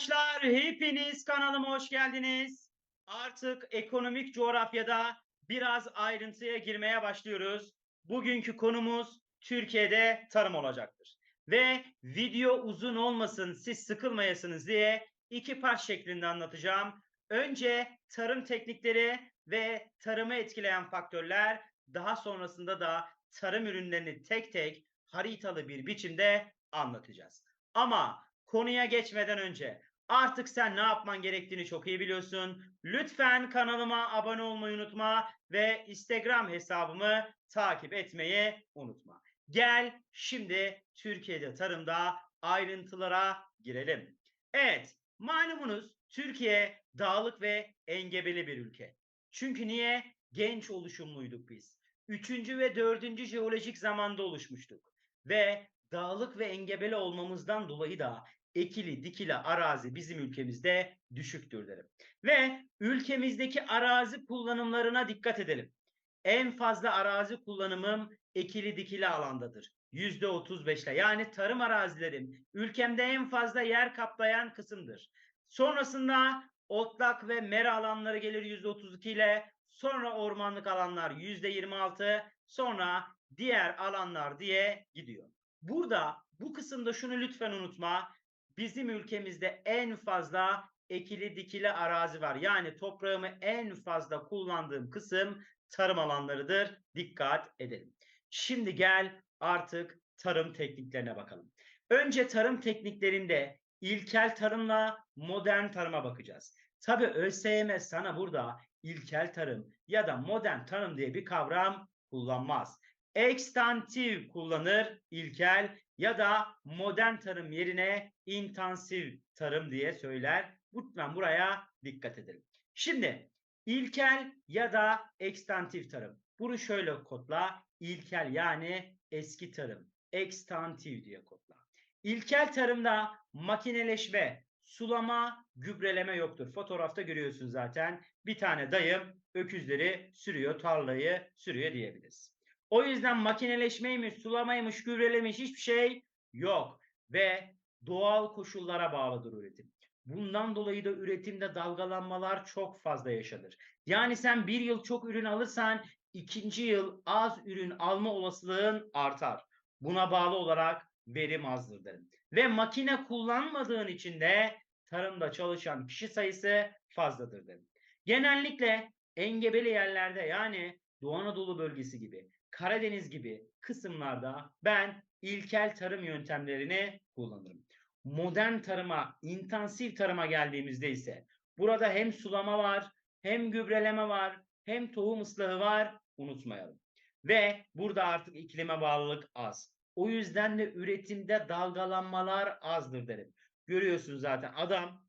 Arkadaşlar hepiniz kanalıma hoş geldiniz. Artık ekonomik coğrafyada biraz ayrıntıya girmeye başlıyoruz. Bugünkü konumuz Türkiye'de tarım olacaktır. Ve video uzun olmasın siz sıkılmayasınız diye iki part şeklinde anlatacağım. Önce tarım teknikleri ve tarımı etkileyen faktörler daha sonrasında da tarım ürünlerini tek tek haritalı bir biçimde anlatacağız. Ama konuya geçmeden önce artık sen ne yapman gerektiğini çok iyi biliyorsun. Lütfen kanalıma abone olmayı unutma ve Instagram hesabımı takip etmeyi unutma. Gel şimdi Türkiye'de tarımda ayrıntılara girelim. Evet, malumunuz Türkiye dağlık ve engebeli bir ülke. Çünkü niye? Genç oluşumluyduk biz. Üçüncü ve dördüncü jeolojik zamanda oluşmuştuk. Ve dağlık ve engebeli olmamızdan dolayı da ekili dikili arazi bizim ülkemizde düşüktür derim. Ve ülkemizdeki arazi kullanımlarına dikkat edelim. En fazla arazi kullanımım ekili dikili alandadır. Yüzde otuz beşle yani tarım arazilerim ülkemde en fazla yer kaplayan kısımdır. Sonrasında otlak ve mera alanları gelir yüzde otuz iki ile sonra ormanlık alanlar yüzde yirmi altı sonra diğer alanlar diye gidiyor. Burada bu kısımda şunu lütfen unutma bizim ülkemizde en fazla ekili dikili arazi var. Yani toprağımı en fazla kullandığım kısım tarım alanlarıdır. Dikkat edelim. Şimdi gel artık tarım tekniklerine bakalım. Önce tarım tekniklerinde ilkel tarımla modern tarıma bakacağız. Tabi ÖSYM sana burada ilkel tarım ya da modern tarım diye bir kavram kullanmaz. Ekstantif kullanır ilkel ya da modern tarım yerine intensif tarım diye söyler. Lütfen buraya dikkat edelim. Şimdi ilkel ya da ekstantif tarım. Bunu şöyle kodla. İlkel yani eski tarım. Ekstantif diye kodla. İlkel tarımda makineleşme, sulama, gübreleme yoktur. Fotoğrafta görüyorsun zaten. Bir tane dayım öküzleri sürüyor, tarlayı sürüyor diyebiliriz. O yüzden makineleşmeymiş, sulamaymış, gübrelemiş hiçbir şey yok. Ve doğal koşullara bağlıdır üretim. Bundan dolayı da üretimde dalgalanmalar çok fazla yaşanır. Yani sen bir yıl çok ürün alırsan ikinci yıl az ürün alma olasılığın artar. Buna bağlı olarak verim azdır derim. Ve makine kullanmadığın için de tarımda çalışan kişi sayısı fazladır derim. Genellikle engebeli yerlerde yani Doğu Anadolu bölgesi gibi Karadeniz gibi kısımlarda ben ilkel tarım yöntemlerini kullanırım. Modern tarıma, intensif tarıma geldiğimizde ise burada hem sulama var, hem gübreleme var, hem tohum ıslahı var unutmayalım. Ve burada artık iklime bağlılık az. O yüzden de üretimde dalgalanmalar azdır derim. Görüyorsun zaten adam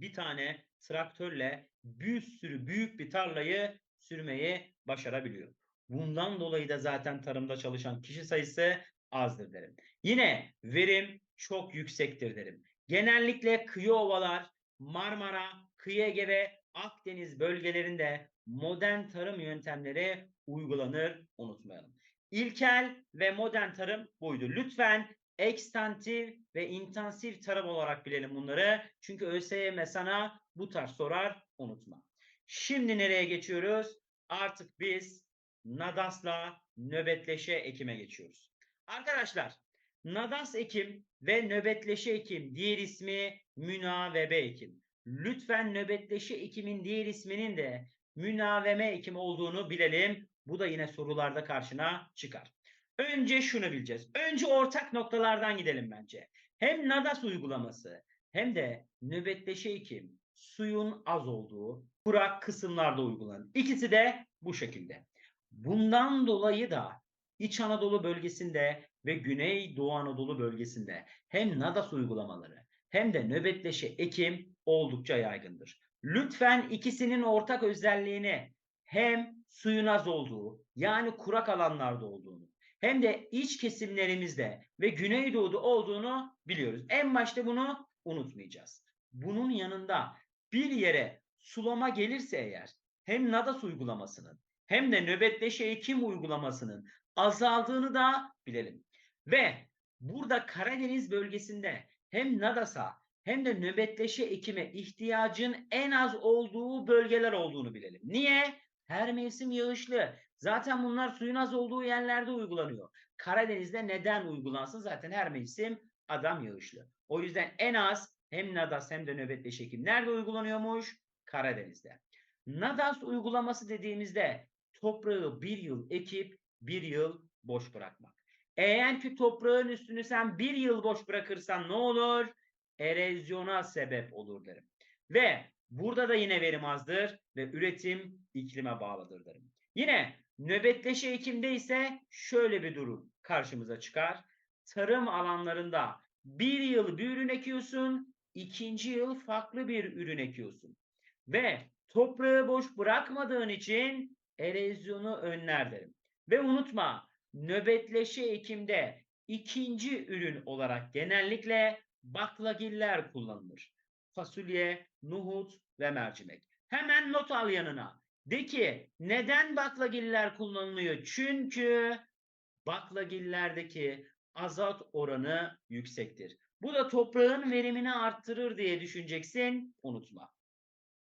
bir tane traktörle bir sürü büyük bir tarlayı sürmeyi başarabiliyor. Bundan dolayı da zaten tarımda çalışan kişi sayısı azdır derim. Yine verim çok yüksektir derim. Genellikle kıyı ovalar, Marmara, Kıyı Ege ve Akdeniz bölgelerinde modern tarım yöntemleri uygulanır unutmayalım. İlkel ve modern tarım buydu. Lütfen ekstantif ve intensif tarım olarak bilelim bunları. Çünkü ÖSYM sana bu tarz sorar unutma. Şimdi nereye geçiyoruz? Artık biz Nadas'la nöbetleşe ekime geçiyoruz. Arkadaşlar Nadas ekim ve nöbetleşe ekim diğer ismi münavebe ekim. Lütfen nöbetleşe ekimin diğer isminin de münaveme ekim olduğunu bilelim. Bu da yine sorularda karşına çıkar. Önce şunu bileceğiz. Önce ortak noktalardan gidelim bence. Hem Nadas uygulaması hem de nöbetleşe ekim suyun az olduğu kurak kısımlarda uygulanır. İkisi de bu şekilde. Bundan dolayı da İç Anadolu bölgesinde ve Güney Doğu Anadolu bölgesinde hem NADAS uygulamaları hem de nöbetleşe ekim oldukça yaygındır. Lütfen ikisinin ortak özelliğini hem suyun az olduğu yani kurak alanlarda olduğunu hem de iç kesimlerimizde ve Güneydoğu'da olduğunu biliyoruz. En başta bunu unutmayacağız. Bunun yanında bir yere sulama gelirse eğer hem NADAS uygulamasının hem de nöbetleşe ekim uygulamasının azaldığını da bilelim. Ve burada Karadeniz bölgesinde hem NADAS'a hem de nöbetleşe ekime ihtiyacın en az olduğu bölgeler olduğunu bilelim. Niye? Her mevsim yağışlı. Zaten bunlar suyun az olduğu yerlerde uygulanıyor. Karadeniz'de neden uygulansın? Zaten her mevsim adam yağışlı. O yüzden en az hem NADAS hem de nöbetleşe ekim nerede uygulanıyormuş? Karadeniz'de. NADAS uygulaması dediğimizde toprağı bir yıl ekip bir yıl boş bırakmak. Eğer ki toprağın üstünü sen bir yıl boş bırakırsan ne olur? Erozyona sebep olur derim. Ve burada da yine verim azdır ve üretim iklime bağlıdır derim. Yine nöbetleşe ekimde ise şöyle bir durum karşımıza çıkar. Tarım alanlarında bir yıl bir ürün ekiyorsun, ikinci yıl farklı bir ürün ekiyorsun. Ve toprağı boş bırakmadığın için erozyonu önler derim. Ve unutma nöbetleşe ekimde ikinci ürün olarak genellikle baklagiller kullanılır. Fasulye, nohut ve mercimek. Hemen not al yanına. De ki neden baklagiller kullanılıyor? Çünkü baklagillerdeki azot oranı yüksektir. Bu da toprağın verimini arttırır diye düşüneceksin. Unutma.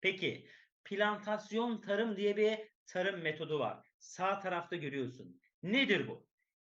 Peki plantasyon tarım diye bir tarım metodu var. Sağ tarafta görüyorsun. Nedir bu?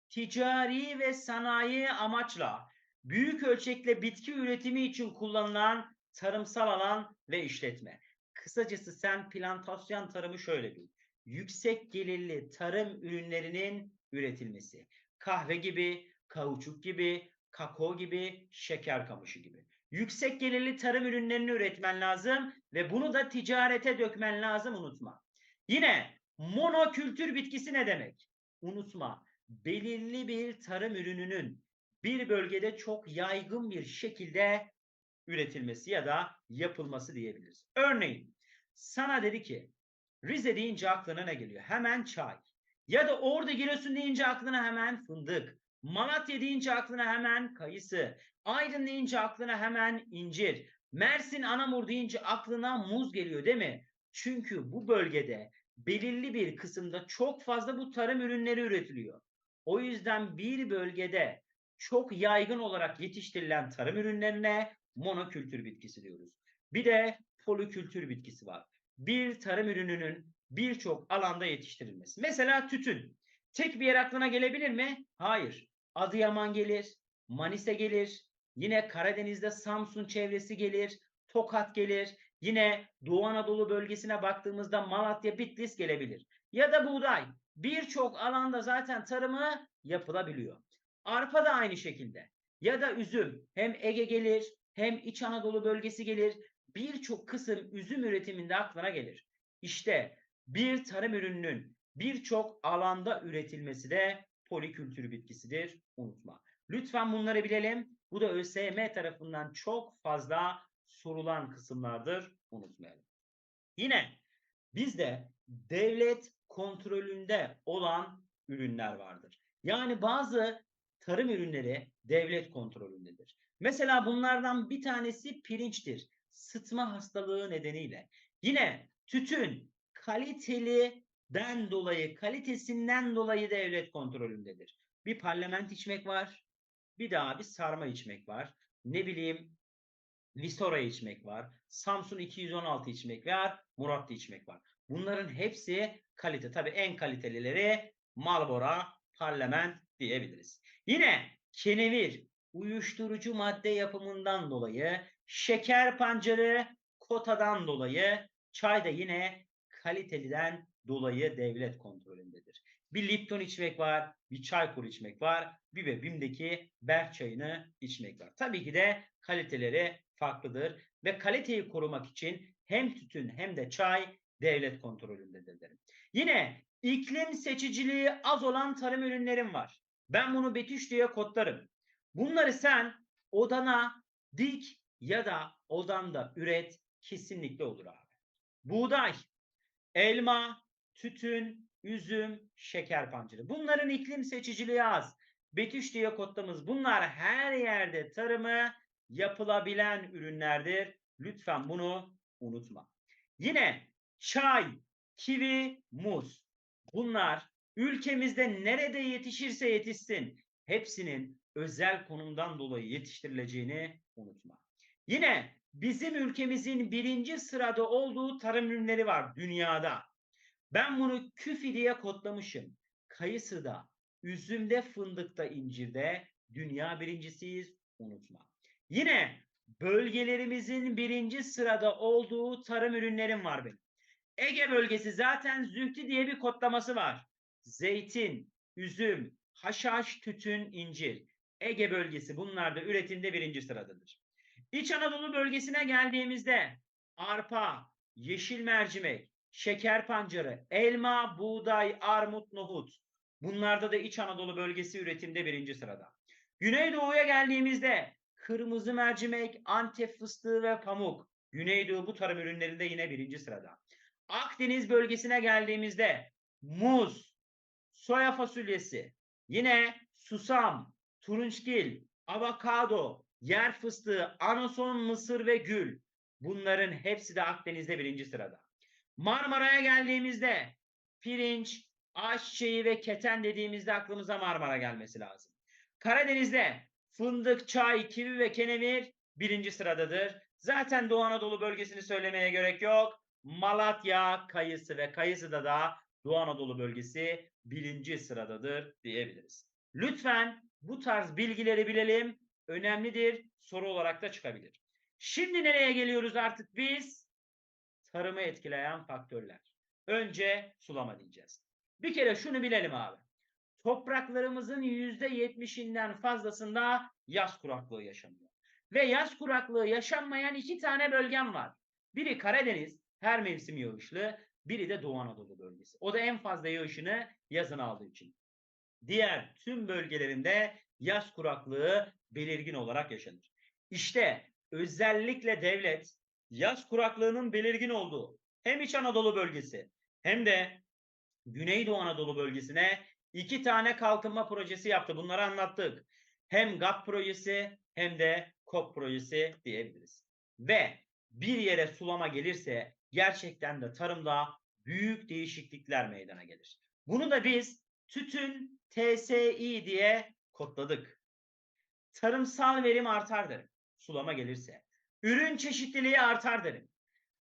Ticari ve sanayi amaçla büyük ölçekle bitki üretimi için kullanılan tarımsal alan ve işletme. Kısacası sen plantasyon tarımı şöyle bil. Yüksek gelirli tarım ürünlerinin üretilmesi. Kahve gibi, kauçuk gibi, kakao gibi, şeker kamışı gibi. Yüksek gelirli tarım ürünlerini üretmen lazım ve bunu da ticarete dökmen lazım unutma. Yine monokültür bitkisi ne demek? Unutma. Belirli bir tarım ürününün bir bölgede çok yaygın bir şekilde üretilmesi ya da yapılması diyebiliriz. Örneğin sana dedi ki Rize deyince aklına ne geliyor? Hemen çay. Ya da Ordu Giresun deyince aklına hemen fındık. Malatya deyince aklına hemen kayısı. Aydın deyince aklına hemen incir. Mersin Anamur deyince aklına muz geliyor değil mi? Çünkü bu bölgede belirli bir kısımda çok fazla bu tarım ürünleri üretiliyor. O yüzden bir bölgede çok yaygın olarak yetiştirilen tarım ürünlerine monokültür bitkisi diyoruz. Bir de polikültür bitkisi var. Bir tarım ürününün birçok alanda yetiştirilmesi. Mesela tütün. Tek bir yer aklına gelebilir mi? Hayır. Adıyaman gelir, Manisa gelir, yine Karadeniz'de Samsun çevresi gelir, Tokat gelir, yine Doğu Anadolu bölgesine baktığımızda Malatya, Bitlis gelebilir. Ya da buğday. Birçok alanda zaten tarımı yapılabiliyor. Arpa da aynı şekilde. Ya da üzüm. Hem Ege gelir, hem İç Anadolu bölgesi gelir. Birçok kısım üzüm üretiminde aklına gelir. İşte bir tarım ürününün birçok alanda üretilmesi de polikültür bitkisidir. Unutma. Lütfen bunları bilelim. Bu da ÖSYM tarafından çok fazla sorulan kısımlardır. Unutmayalım. Yine bizde devlet kontrolünde olan ürünler vardır. Yani bazı tarım ürünleri devlet kontrolündedir. Mesela bunlardan bir tanesi pirinçtir. Sıtma hastalığı nedeniyle. Yine tütün kaliteliden dolayı, kalitesinden dolayı devlet kontrolündedir. Bir parlament içmek var. Bir daha bir sarma içmek var. Ne bileyim Visora içmek var. Samsun 216 içmek var. Muratlı içmek var. Bunların hepsi kalite. Tabii en kalitelileri Marlboro, Parlament diyebiliriz. Yine kenevir, uyuşturucu madde yapımından dolayı, şeker pancarı, kotadan dolayı, çay da yine kaliteliden dolayı devlet kontrolündedir. Bir Lipton içmek var, bir Çaykur içmek var, bir de BİM'deki Berk çayını içmek var. Tabii ki de kaliteleri farklıdır ve kaliteyi korumak için hem tütün hem de çay devlet kontrolündedir derim. Yine iklim seçiciliği az olan tarım ürünlerim var. Ben bunu Betüş diye kodlarım. Bunları sen odana dik ya da odanda üret kesinlikle olur abi. Buğday, elma, tütün, üzüm, şeker pancarı. Bunların iklim seçiciliği az. Betüş diye kodlamız bunlar her yerde tarımı yapılabilen ürünlerdir. Lütfen bunu unutma. Yine çay, kivi, muz. Bunlar ülkemizde nerede yetişirse yetişsin hepsinin özel konumdan dolayı yetiştirileceğini unutma. Yine bizim ülkemizin birinci sırada olduğu tarım ürünleri var dünyada. Ben bunu küfi diye kodlamışım. Kayısıda, üzümde, fındıkta, incirde dünya birincisiyiz unutma. Yine bölgelerimizin birinci sırada olduğu tarım ürünlerim var benim. Ege bölgesi zaten zühtü diye bir kodlaması var. Zeytin, üzüm, haşhaş, tütün, incir. Ege bölgesi bunlarda üretimde birinci sıradadır. İç Anadolu bölgesine geldiğimizde arpa, yeşil mercimek, şeker pancarı, elma, buğday, armut, nohut. Bunlarda da İç Anadolu bölgesi üretimde birinci sırada. Güneydoğu'ya geldiğimizde kırmızı mercimek, antep fıstığı ve pamuk. Güneydoğu bu tarım ürünlerinde yine birinci sırada. Akdeniz bölgesine geldiğimizde muz, soya fasulyesi, yine susam, turunçgil, avokado, yer fıstığı, anason, mısır ve gül. Bunların hepsi de Akdeniz'de birinci sırada. Marmara'ya geldiğimizde pirinç, ayçiçeği ve keten dediğimizde aklımıza Marmara gelmesi lazım. Karadeniz'de fındık, çay, kivi ve kenevir birinci sıradadır. Zaten Doğu Anadolu bölgesini söylemeye gerek yok. Malatya, kayısı ve kayısıda da Doğu Anadolu bölgesi birinci sıradadır diyebiliriz. Lütfen bu tarz bilgileri bilelim. Önemlidir. Soru olarak da çıkabilir. Şimdi nereye geliyoruz artık biz? Tarımı etkileyen faktörler. Önce sulama diyeceğiz. Bir kere şunu bilelim abi. Topraklarımızın yüzde yetmişinden fazlasında yaz kuraklığı yaşanıyor. Ve yaz kuraklığı yaşanmayan iki tane bölgem var. Biri Karadeniz, her mevsim yağışlı. Biri de Doğu Anadolu bölgesi. O da en fazla yağışını yazın aldığı için. Diğer tüm bölgelerinde yaz kuraklığı belirgin olarak yaşanır. İşte özellikle devlet yaz kuraklığının belirgin olduğu hem İç Anadolu bölgesi hem de Güneydoğu Anadolu bölgesine iki tane kalkınma projesi yaptı. Bunları anlattık. Hem GAP projesi hem de KOP projesi diyebiliriz. Ve bir yere sulama gelirse gerçekten de tarımda büyük değişiklikler meydana gelir. Bunu da biz tütün TSI diye kodladık. Tarımsal verim artar derim. Sulama gelirse. Ürün çeşitliliği artar derim.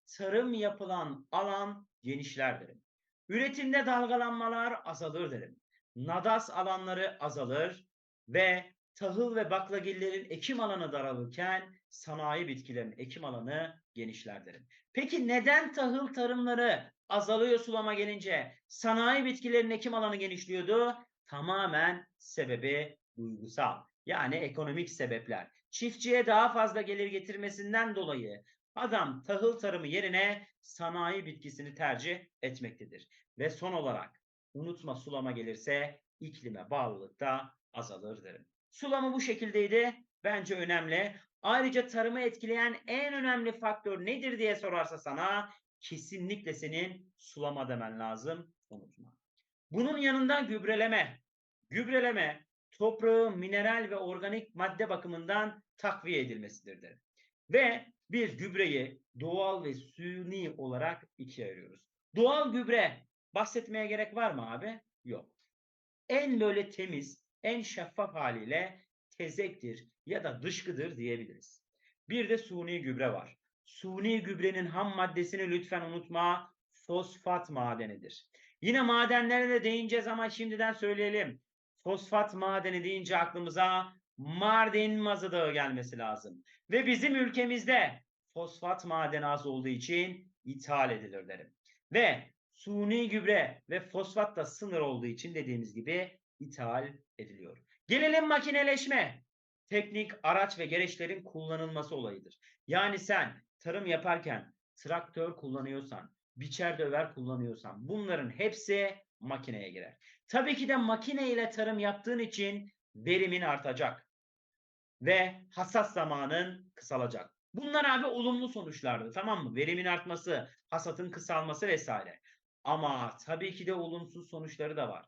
Tarım yapılan alan genişler derim. Üretimde dalgalanmalar azalır derim. Nadas alanları azalır ve tahıl ve baklagillerin ekim alanı daralırken sanayi bitkilerin ekim alanı genişler derim. Peki neden tahıl tarımları azalıyor sulama gelince? Sanayi bitkilerin ekim alanı genişliyordu. Tamamen sebebi duygusal. Yani ekonomik sebepler. Çiftçiye daha fazla gelir getirmesinden dolayı adam tahıl tarımı yerine sanayi bitkisini tercih etmektedir. Ve son olarak unutma sulama gelirse iklime bağlılık da azalır derim. Sulama bu şekildeydi. Bence önemli. Ayrıca tarımı etkileyen en önemli faktör nedir diye sorarsa sana kesinlikle senin sulama demen lazım. Unutma. Bunun yanında gübreleme. Gübreleme toprağın mineral ve organik madde bakımından takviye edilmesidir derim. Ve biz gübreyi doğal ve suni olarak ikiye ayırıyoruz. Doğal gübre bahsetmeye gerek var mı abi? Yok. En böyle temiz, en şeffaf haliyle tezektir ya da dışkıdır diyebiliriz. Bir de suni gübre var. Suni gübrenin ham maddesini lütfen unutma. Fosfat madenidir. Yine madenlere de değineceğiz ama şimdiden söyleyelim. Fosfat madeni deyince aklımıza Mardin Mazı Dağı gelmesi lazım. Ve bizim ülkemizde fosfat madeni az olduğu için ithal edilir derim. Ve suni gübre ve fosfat da sınır olduğu için dediğimiz gibi ithal ediliyor. Gelelim makineleşme. Teknik araç ve gereçlerin kullanılması olayıdır. Yani sen tarım yaparken traktör kullanıyorsan, biçer döver kullanıyorsan bunların hepsi makineye girer. Tabii ki de makine ile tarım yaptığın için verimin artacak ve hasat zamanın kısalacak. Bunlar abi olumlu sonuçlardı tamam mı? Verimin artması, hasatın kısalması vesaire. Ama tabii ki de olumsuz sonuçları da var.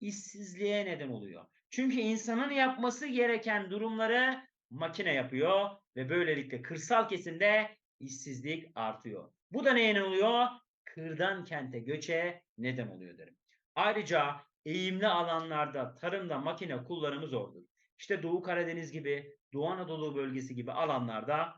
İşsizliğe neden oluyor. Çünkü insanın yapması gereken durumları makine yapıyor ve böylelikle kırsal kesimde işsizlik artıyor. Bu da neye oluyor? Kırdan kente göçe neden oluyor derim. Ayrıca eğimli alanlarda tarımda makine kullanımı zordur. İşte Doğu Karadeniz gibi, Doğu Anadolu bölgesi gibi alanlarda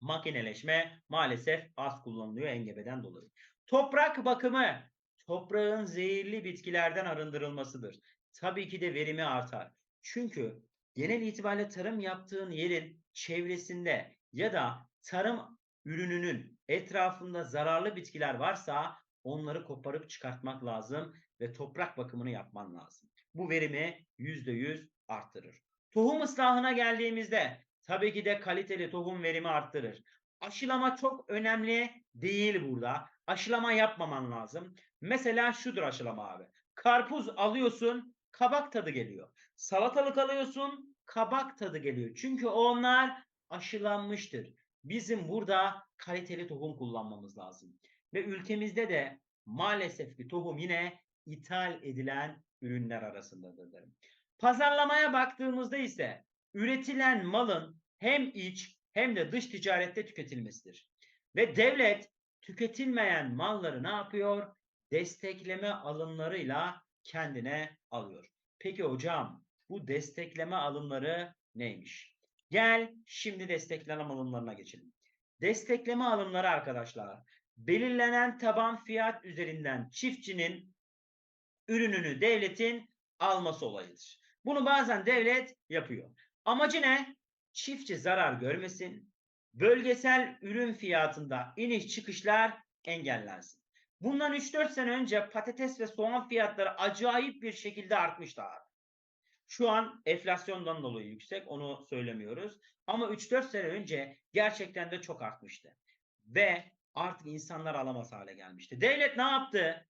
makineleşme maalesef az kullanılıyor engebeden dolayı. Toprak bakımı toprağın zehirli bitkilerden arındırılmasıdır. Tabii ki de verimi artar. Çünkü genel itibariyle tarım yaptığın yerin çevresinde ya da tarım ürününün etrafında zararlı bitkiler varsa onları koparıp çıkartmak lazım ve toprak bakımını yapman lazım. Bu verimi %100 arttırır. Tohum ıslahına geldiğimizde tabii ki de kaliteli tohum verimi arttırır. Aşılama çok önemli değil burada. Aşılama yapmaman lazım. Mesela şudur aşılama abi. Karpuz alıyorsun, kabak tadı geliyor. Salatalık alıyorsun, kabak tadı geliyor. Çünkü onlar aşılanmıştır. Bizim burada kaliteli tohum kullanmamız lazım. Ve ülkemizde de maalesef ki tohum yine ithal edilen ürünler arasındadır derim. Pazarlamaya baktığımızda ise üretilen malın hem iç hem de dış ticarette tüketilmesidir. Ve devlet tüketilmeyen malları ne yapıyor? Destekleme alımlarıyla kendine alıyor. Peki hocam bu destekleme alımları neymiş? Gel şimdi destekleme alımlarına geçelim. Destekleme alımları arkadaşlar belirlenen taban fiyat üzerinden çiftçinin ürününü devletin alması olayıdır. Bunu bazen devlet yapıyor. Amacı ne? Çiftçi zarar görmesin, bölgesel ürün fiyatında iniş çıkışlar engellensin. Bundan 3-4 sene önce patates ve soğan fiyatları acayip bir şekilde artmıştı abi. Şu an enflasyondan dolayı yüksek onu söylemiyoruz. Ama 3-4 sene önce gerçekten de çok artmıştı. Ve artık insanlar alamaz hale gelmişti. Devlet ne yaptı?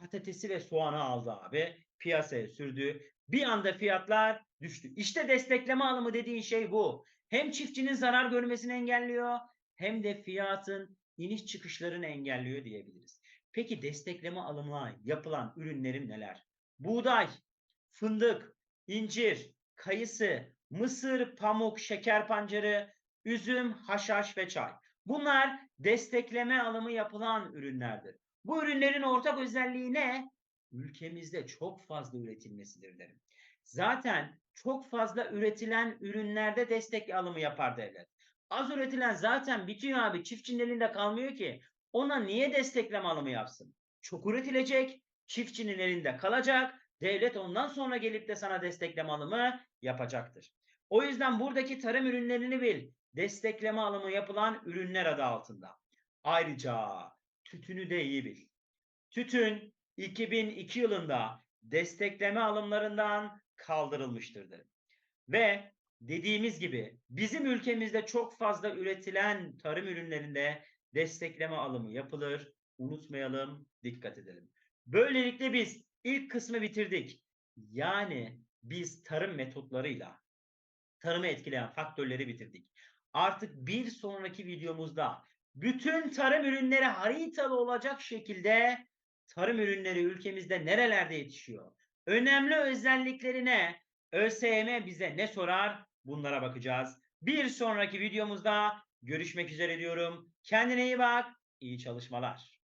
Patatesi ve soğanı aldı abi. Piyasaya sürdü. Bir anda fiyatlar düştü. İşte destekleme alımı dediğin şey bu. Hem çiftçinin zarar görmesini engelliyor hem de fiyatın iniş çıkışlarını engelliyor diyebiliriz. Peki destekleme alımına yapılan ürünlerin neler? Buğday, fındık, incir, kayısı, mısır, pamuk, şeker pancarı, üzüm, haşhaş ve çay. Bunlar destekleme alımı yapılan ürünlerdir. Bu ürünlerin ortak özelliği ne? Ülkemizde çok fazla üretilmesidir derim. Zaten çok fazla üretilen ürünlerde destek alımı yapar devlet. Az üretilen zaten bitiyor abi. Çiftçinin elinde kalmıyor ki. Ona niye destekleme alımı yapsın? Çok üretilecek, çiftçinin elinde kalacak. Devlet ondan sonra gelip de sana destekleme alımı yapacaktır. O yüzden buradaki tarım ürünlerini bil. Destekleme alımı yapılan ürünler adı altında. Ayrıca tütünü de iyi bil. Tütün 2002 yılında destekleme alımlarından kaldırılmıştır. Ve dediğimiz gibi bizim ülkemizde çok fazla üretilen tarım ürünlerinde destekleme alımı yapılır. Unutmayalım, dikkat edelim. Böylelikle biz ilk kısmı bitirdik. Yani biz tarım metotlarıyla tarımı etkileyen faktörleri bitirdik. Artık bir sonraki videomuzda bütün tarım ürünleri haritalı olacak şekilde tarım ürünleri ülkemizde nerelerde yetişiyor? Önemli özelliklerine ÖSYM bize ne sorar? Bunlara bakacağız. Bir sonraki videomuzda görüşmek üzere diyorum. Kendine iyi bak. İyi çalışmalar.